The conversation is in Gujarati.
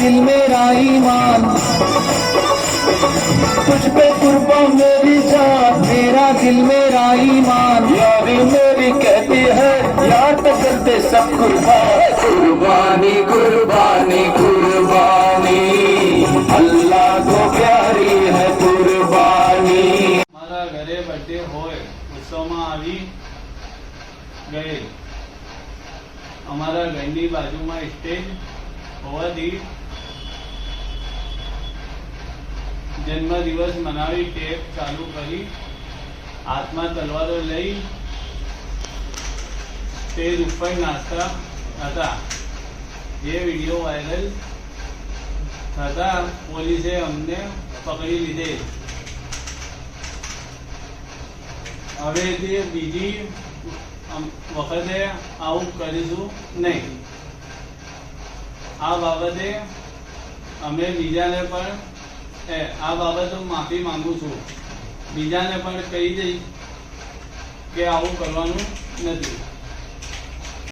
दिल मेरा ईमान। तुझ पे कुर्बा मेरी जान मेरा दिल मेरा ईमान। यारी मेरी कहती है यार तो करते सब कुर्बान। कुर्बानी कुर्बानी कुर्बानी। अल्लाह को प्यारी है कुर्बानी। हमारा घरे बर्थडे होए गए। हमारा गंडी बाजू में स्टेज સ્ટેજ दी। જન્મદિવસ મનાવી ટેપ ચાલુ કરી હાથમાં તલવારો લઈ સ્ટેજ ઉપર નાચતા હતા. જે વીડિયો વાયરલ થતા પોલીસે અમને પકડી લીધે. હવે તે બીજી વખતે આવું કરીશું નહીં. આ બાબતે અમે બીજાને પણ આ બાબત હું માફી માંગુ છું. બીજાને પણ કહી દઈશ કે આવું કરવાનું નથી.